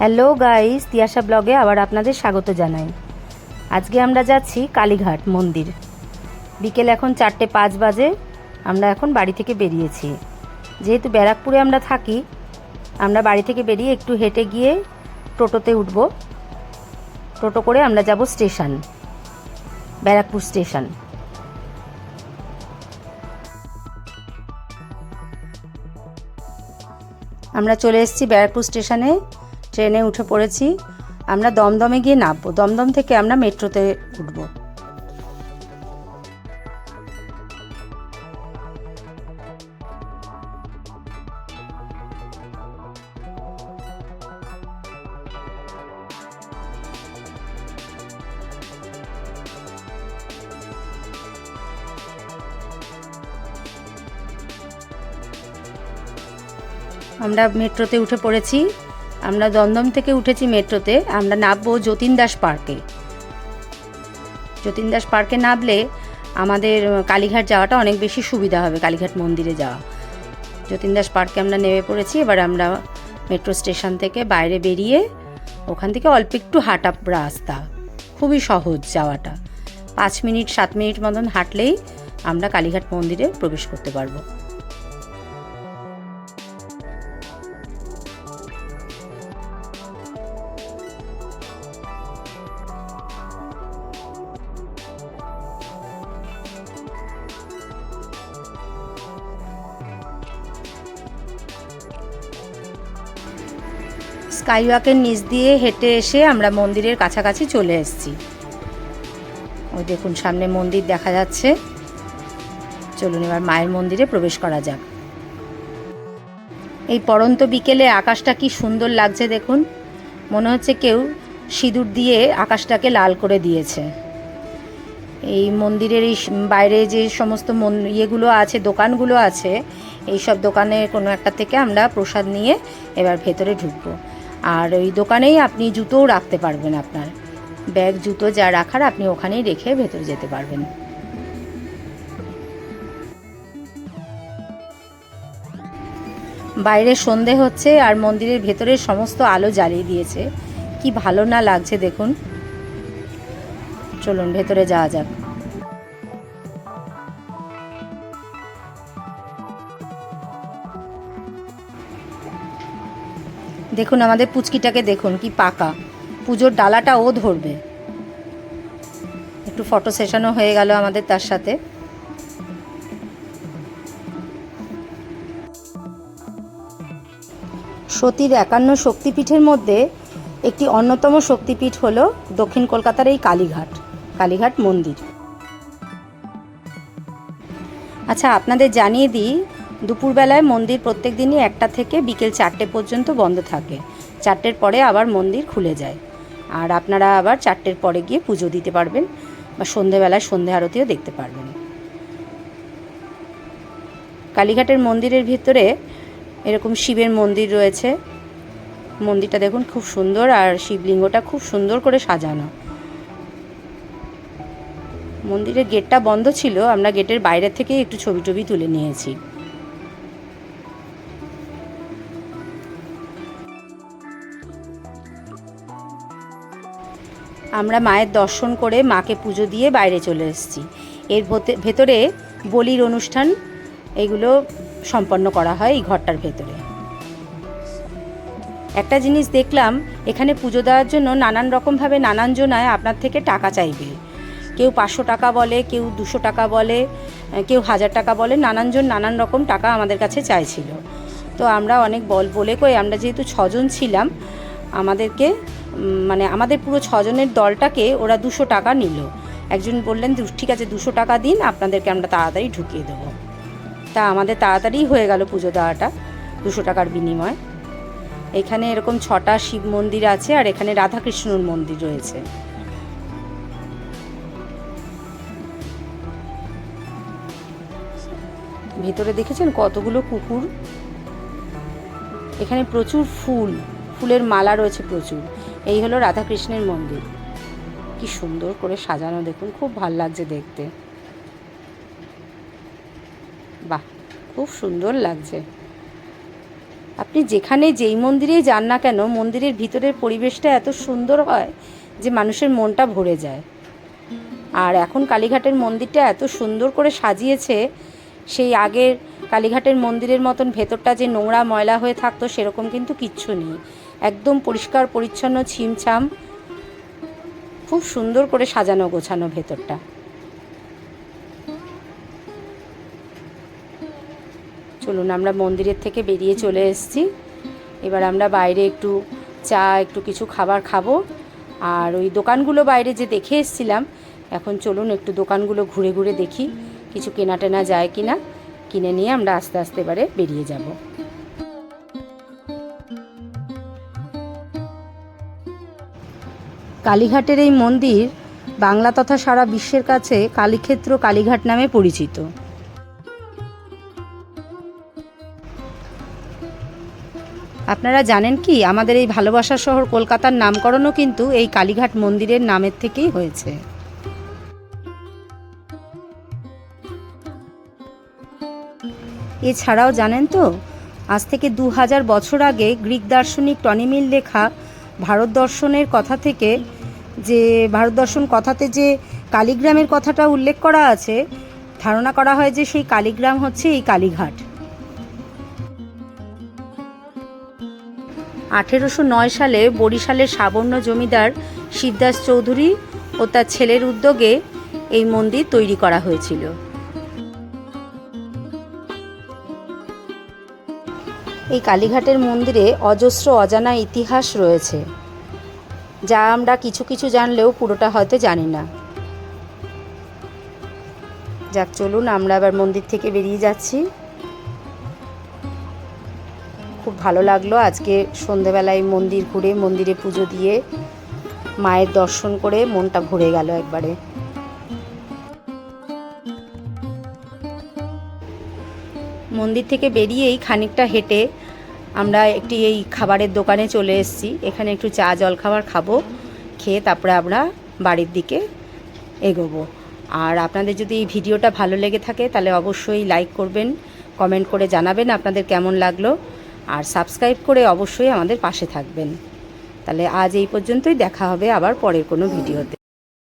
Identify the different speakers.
Speaker 1: Hello guys, Tiyasha ব্লগে আবার আপনাদের স্বাগত জানাই। আজকে আমরা যাচ্ছি কালীঘাট মন্দির। বিকেল এখন চারটে পাঁচ বাজে, আমরা এখন বাড়ি থেকে বেরিয়েছি। যেহেতু ব্যারাকপুরে আমরা থাকি, আমরা বাড়ি থেকে বেরিয়ে একটু হেঁটে গিয়ে টোটোতে উঠব। টোটো করে আমরা যাব স্টেশন, ব্যারাকপুর স্টেশন। আমরা চলে এসেছি ব্যারাকপুর স্টেশনে। ট্রেনে উঠে পড়েছি, আমরা দমদমে গিয়ে নামবো। দমদম থেকে আমরা মেট্রোতে উঠব। আমরা মেট্রোতে উঠে পড়েছি। আমরা দমদম থেকে উঠেছি মেট্রোতে, আমরা নামবো যতীন দাস পার্কে। যতীন দাস পার্কে নামলে আমাদের কালীঘাট যাওয়াটা অনেক বেশি সুবিধা হবে, কালীঘাট মন্দিরে যাওয়া। যতীন দাস পার্কে আমরা নেমে পড়েছি, এবার আমরা মেট্রো স্টেশন থেকে বাইরে বেরিয়ে ওখান থেকে অল্প একটু হাঁটা রাস্তা। খুবই সহজ যাওয়াটা। পাঁচ মিনিট, সাত মিনিট মতন হাঁটলেই আমরা কালীঘাট মন্দিরে প্রবেশ করতে পারব। স্কাইওয়াকের নিচ দিয়ে হেঁটে এসে আমরা মন্দিরের কাছাকাছি চলে এসেছি। ওই দেখুন, সামনে মন্দির দেখা যাচ্ছে। চলুন এবার মায়ের মন্দিরে প্রবেশ করা যাক। এই পরন্ত বিকেলে আকাশটা কি সুন্দর লাগছে দেখুন। মনে হচ্ছে কেউ সিঁদুর দিয়ে আকাশটাকে লাল করে দিয়েছে। এই মন্দিরের এই বাইরে যে সমস্ত মন, ইয়েগুলো আছে, দোকানগুলো আছে এই সব দোকানের কোনো একটা থেকে আমরা প্রসাদ নিয়ে এবার ভেতরে ঢুকবো। আর ওই দোকানেই আপনি জুতোও রাখতে পারবেন আপনার। ব্যাগ, জুতো যা রাখার আপনি ওখানেই রেখে ভেতরে যেতে পারবেন। বাইরে সন্ধে হচ্ছে আর মন্দিরের ভেতরে সমস্ত আলো জ্বালিয়ে দিয়েছে। কি ভালো না লাগছে দেখুন। চলুন, ভেতরে যাওয়া যাক। দেখুন, আমাদের পুচকিটাকে দেখুন, কি পাকা। পুজোর ডালাটা ও ধরবে। একটু ফটো সেশনও হয়ে গেল আমাদের তার সাথে। সতীর একান্ন শক্তিপীঠের মধ্যে একটি অন্যতম শক্তিপীঠ হল দক্ষিণ কলকাতার এই কালীঘাট কালীঘাট মন্দির। আচ্ছা আপনাদের জানিয়ে দিই দুপুরবেলায় মন্দির প্রত্যেক দিনই একটা থেকে বিকেল চারটে পর্যন্ত বন্ধ থাকে। চারটের পরে আবার মন্দির খুলে যায়। আর আপনারা আবার চারটের পরে গিয়ে পুজো দিতে পারবেন বা সন্ধেবেলায় সন্ধে আরতিও দেখতে পারবেন। কালীঘাটের মন্দিরের ভিতরে এরকম শিবের মন্দির রয়েছে। মন্দিরটা দেখুন খুব সুন্দর আর শিবলিঙ্গটা খুব সুন্দর করে সাজানো। মন্দিরের গেটটা বন্ধ ছিল, আমরা গেটের বাইরে থেকে একটু ছবি টবি তুলে নিয়েছি। আমরা মায়ের দর্শন করে মাকে পুজো দিয়ে বাইরে চলে এসেছি। এর ভেতে- ভেতরে বলির অনুষ্ঠান, এগুলো সম্পন্ন করা হয় এই ঘরটার ভেতরে। একটা জিনিস দেখলাম, এখানে পুজো দেওয়ার জন্য নানান রকমভাবে নানান জনায় আপনার থেকে টাকা চাইবে। কেউ পাঁচশো টাকা বলে, কেউ দুশো টাকা বলে কেউ হাজার টাকা বলে নানানজন নানান রকম টাকা আমাদের কাছে চাইছিল। তো আমরা অনেক বল বলে কই, আমরা যেহেতু ছজন ছিলাম আমাদেরকে মানে আমাদের পুরো ছজনের দলটাকে ওরা দুশো টাকা নিল। একজন বললেন ঠিক আছে, দুশো টাকা দিন, আপনাদেরকে আমরা তাড়াতাড়ি ঢুকিয়ে দেবো। তা আমাদের তাড়াতাড়ি হয়ে গেল পুজো দেওয়াটা, দুশো টাকার বিনিময়। এখানে এরকম ছটা শিব মন্দির আছে, আর এখানে রাধাকৃষ্ণর মন্দির রয়েছে। ভেতরে দেখেছেন কতগুলো কুকুর? এখানে প্রচুর ফুল। ফুলের মালা রয়েছে প্রচুর। এই হলো রাধাকৃষ্ণের মন্দির। কি সুন্দর করে সাজানো, দেখুন, খুব ভালো লাগছে দেখতে। বাহ, খুব সুন্দর লাগছে। আপনি যেখানে যেই মন্দিরেই যান না কেন, মন্দিরের ভিতরের পরিবেশটা এত সুন্দর হয় যে মানুষের মনটা ভরে যায়। আর এখন কালীঘাটের মন্দিরটা এত সুন্দর করে সাজিয়েছে, সেই আগের কালীঘাটের মন্দিরের মতন ভেতরটা যে নোংরা ময়লা হয়ে থাকতো, সেরকম কিন্তু কিচ্ছু নেই। একদম পরিষ্কার, পরিচ্ছন্ন ছিমছাম। খুব সুন্দর করে সাজানো, গোছানো ভেতরটা। চলুন, আমরা মন্দিরের থেকে বেরিয়ে চলে এসেছি। এবার আমরা বাইরে একটু চা, একটু কিছু খাবার খাব। আর ওই দোকানগুলো বাইরে যে দেখে এসেছিলাম, এখন চলুন একটু দোকানগুলো ঘুরে ঘুরে দেখি, কিছু কেনা টেনা যায় কি না কিনে নিয়ে আমরা আস্তে আস্তে এবারে বেরিয়ে যাব। কালীঘাটের এই মন্দির বাংলা তথা সারা বিশ্বের কাছে কালীক্ষেত্র কালীঘাট নামে পরিচিত। আপনারা জানেন কি, আমাদের এই ভালোবাসা শহর কলকাতার নামকরণও কিন্তু এই কালীঘাট মন্দিরের নামের থেকেই হয়েছে। এছাড়াও জানেন তো, আজ থেকে দু হাজার বছর আগে গ্রিক দার্শনিক টনিমিল লেখা ভারত দর্শনের কথা থেকে যে ভারত দর্শন কথাতে যে কালীগ্রামের কথাটা উল্লেখ করা আছে, ধারণা করা হয় যে সেই কালীগ্রাম হচ্ছে এই কালীঘাট। আঠেরোশো নয় সালে বরিশালের সাবর্ণ জমিদার শিবদাস চৌধুরী ও তার ছেলের উদ্যোগে এই মন্দির তৈরি করা হয়েছিল। এই কালীঘাটের মন্দিরে অজস্র অজানা ইতিহাস রয়েছে। যা আমরা কিছু কিছু জানলেও পুরোটা হয়তো জানি না। যাক, চলুন, আমরা আবার মন্দির থেকে বেরিয়ে যাচ্ছি। খুব ভালো লাগল আজকে সন্ধেবেলায় মন্দির ঘুরে, মন্দিরে পুজো দিয়ে মায়ের দর্শন করে মনটা ঘুরে গেল একবারে। মন্দির থেকে বেরিয়েই খানিকটা হেঁটে আমরা একটি এই খাবারের দোকানে চলে এসেছি। এখানে একটু চা জল খাবার খাব, খেয়ে তারপরে আমরা বাড়ির দিকে এগোবো। আর আপনাদের যদি এই ভিডিওটা ভালো লেগে থাকে, তাহলে অবশ্যই লাইক করবেন কমেন্ট করে জানাবেন আপনাদের কেমন লাগল। আর সাবস্ক্রাইব করে অবশ্যই আমাদের পাশে থাকবেন। তাহলে আজ এই পর্যন্তই, দেখা হবে আবার পরের কোনো ভিডিওতে।